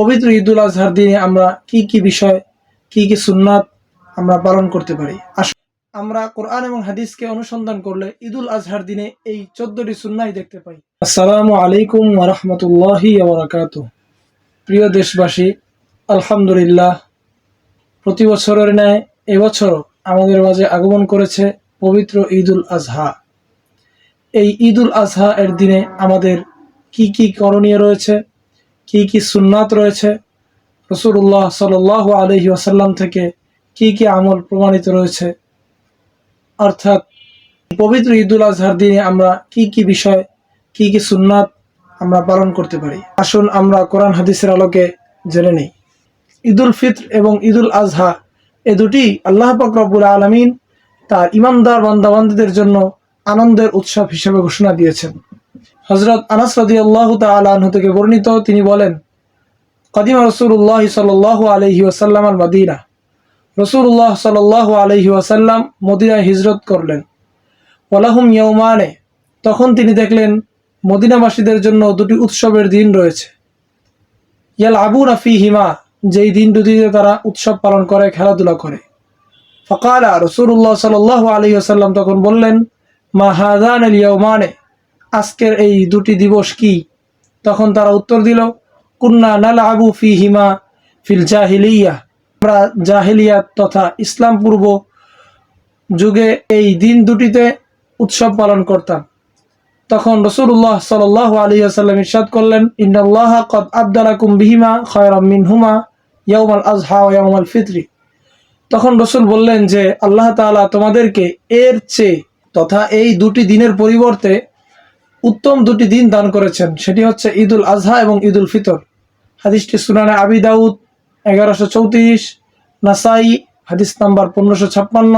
পবিত্র ঈদুল আজহার দিনে আমরা কি কি বিষয়, কি কি সুন্নাত আমরা পালন করতে পারি? আমরা কোরআন এবং হাদিসকে অনুসন্ধান করলে ঈদুল আজহার দিনে এই চোদ্দটি সুন্নাই দেখতে পাই। আসসালামু আলাইকুম ওরহমতুল্লাহি ওবরাকাত প্রিয় দেশবাসী, আলহামদুলিল্লাহ, প্রতি বছরের ন্যায় এবছরও আমাদের মাঝে আগমন করেছে পবিত্র ঈদুল আজহা। এই ঈদুল আজহা এর দিনে আমাদের কি কি করণীয় রয়েছে? কি কি সুন্নাত রয়েছে? রসুল্লাহ সাল আলহি আসাল্লাম থেকে কি কি আমল প্রমাণিত রয়েছে? অর্থাৎ পবিত্র ঈদুল আজহার দিনে আমরা কি কি বিষয়, কি কি সুন্নাত আমরা পালন করতে পারি? আসুন আমরা কোরআন হাদিসের আলোকে জেনে নেই। ঈদুল ফিত্র এবং ঈদুল আজহা এ দুটি আল্লাহ রব্বুল আলমিন তার ইমানদার বান্দাবান্দিদের জন্য আনন্দের উৎসব হিসেবে ঘোষণা দিয়েছেন। হজরত আনাস রদি আল্লাহ তালু থেকে বর্ণিত, তিনি বলেন, কদিমা রসুল্লাহ সাল আলহি ওসাল্লাম আল মদিনা। রসুল্লাহ সাল আলহি ওয়াসাল্লাম মদিনায় হিজরত করলেন। ওয়ালাহুম ইয়ৌমানে তখন তিনি দেখলেন, মদিনাবাসীদের জন্য দুটি উৎসবের দিন রয়েছে। ইয়াল আবু রাফি হিমা যেই দিন দুটিতে তারা উৎসব পালন করে, খেলাধুলা করে। ফকালা রসুল্লাহ সাল আলহি আসাল্লাম তখন বললেন, মা আল ইয়ৌমানে আজকের এই দুটি দিবস কি? তখন তারা উত্তর দিল, কুন্না নাল আবু ফি হিমা ফিল জাহিলিয়া। আমরা জাহিলিয়াত তথা ইসলাম পূর্ব যুগে এই দিন দুটিতে উৎসব পালন করতাম। তখন রসুল্লাহ সাল আলী আসাল্লাম ইরশাদ করলেন, ইন্নাল্লাহ কদ আবদালাকুম বিহিমা খয়রাম মিনহুমা ইয়াউমাল আজহা ও ইয়াউমাল ফিতরি। তখন রসুল বললেন যে, আল্লাহ তাআলা তোমাদেরকে এর চেয়ে তথা এই দুটি দিনের পরিবর্তে উত্তম দুটি দিন দান করেছেন। সেটি হচ্ছে ঈদুল আজহা এবং ঈদুল ফিতর। হাদিসটি সুনানে আবি দাউদ, এগারোশো চৌত্রিশ, নাসাই, হাদিস নাম্বার পনেরোশো ছাপ্পান্ন,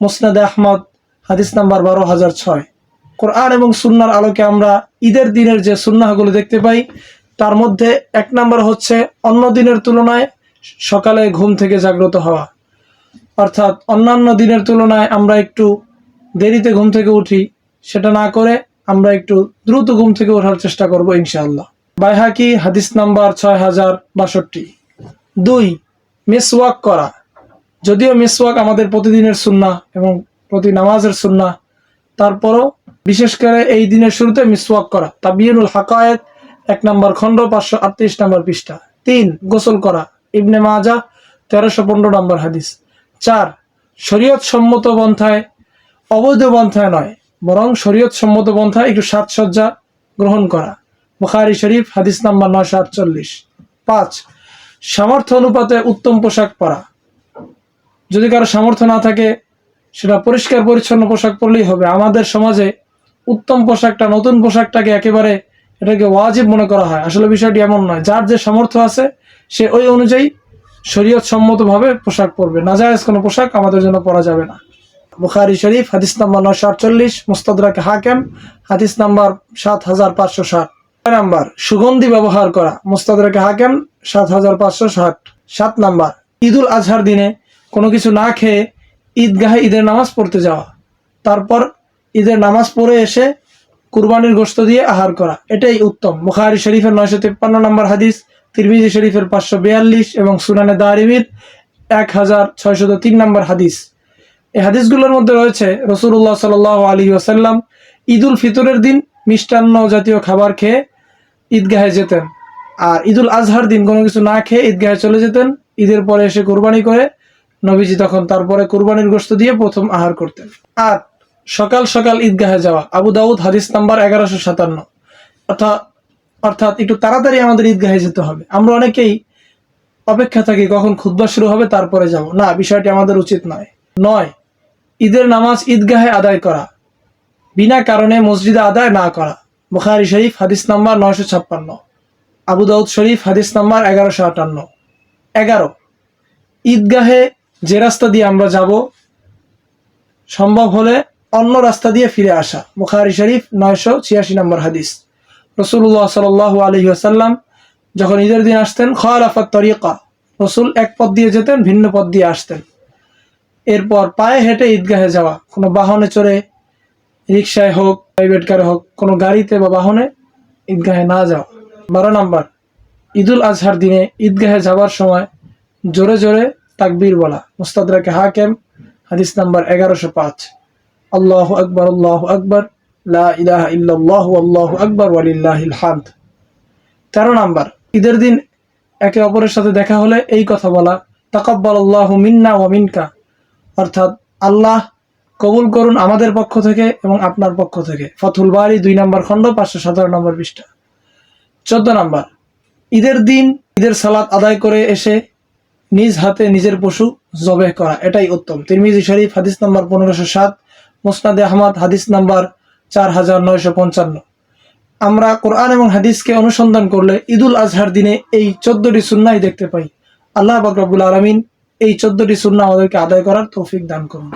মুসনাদে আহমদ, হাদিস নাম্বার বারো হাজার ছয়। কোরআন এবং সুন্নার আলোকে আমরা ঈদের দিনের যে সুন্নাহগুলো দেখতে পাই, তার মধ্যে এক নাম্বার হচ্ছে অন্য দিনের তুলনায় সকালে ঘুম থেকে জাগ্রত হওয়া। অর্থাৎ অন্যান্য দিনের তুলনায় আমরা একটু দেরিতে ঘুম থেকে উঠি, সেটা না করে আমরা একটু দ্রুত ঘুম থেকে ওঠার চেষ্টা করব ইনশাআল্লাহ। বাইহাকি হাদিস নাম্বার ছয় হাজার বাষট্টি। দুই, মিসওয়াক করা। যদিও মিসওয়াক আমাদের প্রতিদিনের সুন্না এবং প্রতি নামাজের সুন্না তারপরও বিশেষ করে এই দিনের শুরুতে মিসওয়াক করা। তা তাবিয়নুল হাকায়েত এক নম্বর খণ্ড, পাঁচশো আটত্রিশ নম্বর পৃষ্ঠা। তিন, গোসল করা। ইবনে মাজা তেরোশো পনেরো নম্বর হাদিস। চার শরীয়ত সম্মত পন্থায়, অবৈধ পন্থায় নয়। বরং শরীয়ত সম্মত পন্থায় একটু সাজসজ্জা গ্রহণ করা। বুখারি শরীফ, হাদিস নাম্বার নয়শো আটচল্লিশ। পাঁচ, সামর্থ্য অনুপাতে উত্তম পোশাক পরা। যদি কারও সামর্থ্য না থাকে, সেটা পরিষ্কার পরিচ্ছন্ন পোশাক পরলেই হবে। আমাদের সমাজে উত্তম পোশাকটা, নতুন পোশাকটাকে একেবারে এটাকে ওয়াজিব মনে করা হয়। আসলে বিষয়টি এমন নয়। যার যে সামর্থ্য আছে, সে ওই অনুযায়ী শরীয়ত সম্মতভাবে পোশাক পরবে। নাজায়েজ কোনো পোশাক আমাদের জন্য পরা যাবে না। বুখারি শরীফ, হাদিস নাম্বার নশো আটচল্লিশ মুস্তাদরাকে হাকেম, হাদিস নাম্বার সাত হাজার পাঁচশো ষাট। নাম্বার, সুগন্ধি ব্যবহার করা মুস্তাদরাকে হাকেম, সাত হাজার পাঁচশো ষাট। সাত নাম্বার, ঈদুল আজহার দিনে কোনো কিছু না খেয়ে ঈদগাহে ঈদের নামাজ পড়তে যাওয়া, তারপর ঈদের নামাজ পড়ে এসে কুরবানির গোশত দিয়ে আহার করা, এটাই উত্তম। বুখারি শরীফের নয়শো তিপ্পান্ন নম্বর হাদিস, তিরমিজি শরীফের পাঁচশো বিয়াল্লিশ এবং সুনানে দারিমির এক হাজার ছয়শত তিন নম্বর হাদিস। এই হাদিসগুলোর মধ্যে রয়েছে রসুল্লাহ সাল আলী ওসাল্লাম ঈদুল ফিতরের দিন মিষ্টান্ন জাতীয় খাবার খেয়ে ঈদগাহে যেতেন। আর ঈদুল আজহার দিন কোনো কিছু না খেয়ে ঈদগাহে চলে যেতেন। ঈদের পরে এসে কোরবানি করে নবীজি তখন তারপরে কোরবানির গোশত দিয়ে প্রথম আহার করতেন। আর সকাল সকাল ঈদগাহে যাওয়া, আবু দাউদ হাদিস নাম্বার এগারোশো সাতান্ন। অর্থাৎ অর্থাৎ একটু তাড়াতাড়ি আমাদের ঈদগাহে যেতে হবে। আমরা অনেকেই অপেক্ষা থাকি কখন খুদ্া শুরু হবে, তারপরে যাব। না, বিষয়টি আমাদের উচিত নয়। নয় ঈদের নামাজ ঈদগাহে আদায় করা, বিনা কারণে মসজিদে আদায় না করা। বুখারি শরীফ, হাদিস নাম্বার নয়শো ছাপ্পান্ন। আবু দাউদ শরীফ, হাদিস নাম্বার এগারোশো আটান্ন। এগারো, ঈদগাহে যে রাস্তা দিয়ে আমরা যাব, সম্ভব হলে অন্য রাস্তা দিয়ে ফিরে আসা। বুখারি শরীফ, নয়শো ছিয়াশি নম্বর হাদিস। রসুল্লাহ সাল আলহি আসাল্লাম যখন ঈদের দিন আসতেন, খালাফাত তরিকা, রসুল এক পথ দিয়ে যেতেন, ভিন্ন পথ দিয়ে আসতেন। এরপর পায়ে হেঁটে ঈদগাহে যাওয়া। কোনো বাহনে চড়ে রিক্সায় হোক প্রাইভেট কারে হোক, কোনো গাড়িতে বা বাহনে ঈদগাহে না যাওয়া। বারো নাম্বার, ঈদুল আজহার দিনে ঈদগাহে যাবার সময় জোরে জোরে তাকবীর বলা। মুস্তাদরাকে হাকেম, হাদিস নাম্বার এগারোশো পাঁচ। আল্লাহ আকবর আল্লাহ আকবর, লা ইলাহা ইল্লাল্লাহু, আল্লাহু আকবর, ওয়ালিল্লাহিল তেরো নাম্বার, ঈদের দিন একে অপরের সাথে দেখা হলে এই কথা বলা তাকাব্বাল আল্লাহ মিন্না ওয়া মিনকা। অর্থাৎ আল্লাহ কবুল করুন আমাদের পক্ষ থেকে এবং আপনার পক্ষ থেকে। ফথুল বাড়ি দুই নম্বর খণ্ড, পাঁচশো সতেরো নম্বর পৃষ্ঠা। চোদ্দ নম্বর, ঈদের দিন ঈদের সালাত আদায় করে এসে নিজ হাতে নিজের পশু জবেহ করা, এটাই উত্তম। তিরমিজি শরীফ, হাদিস নাম্বার পনেরোশো সাত, মুসনাদে আহমদ, হাদিস নাম্বার চার হাজার নয়শো পঞ্চান্ন। আমরা কোরআন এবং হাদিসকে অনুসন্ধান করলে ঈদুল আজহার দিনে এই চোদ্দটি সুন্নাই দেখতে পাই। আল্লাহ বাকরাবুল আলমিন এই চোদ্দটি সুন্না আমাদেরকে আদায় করার তৌফিক দান করুন।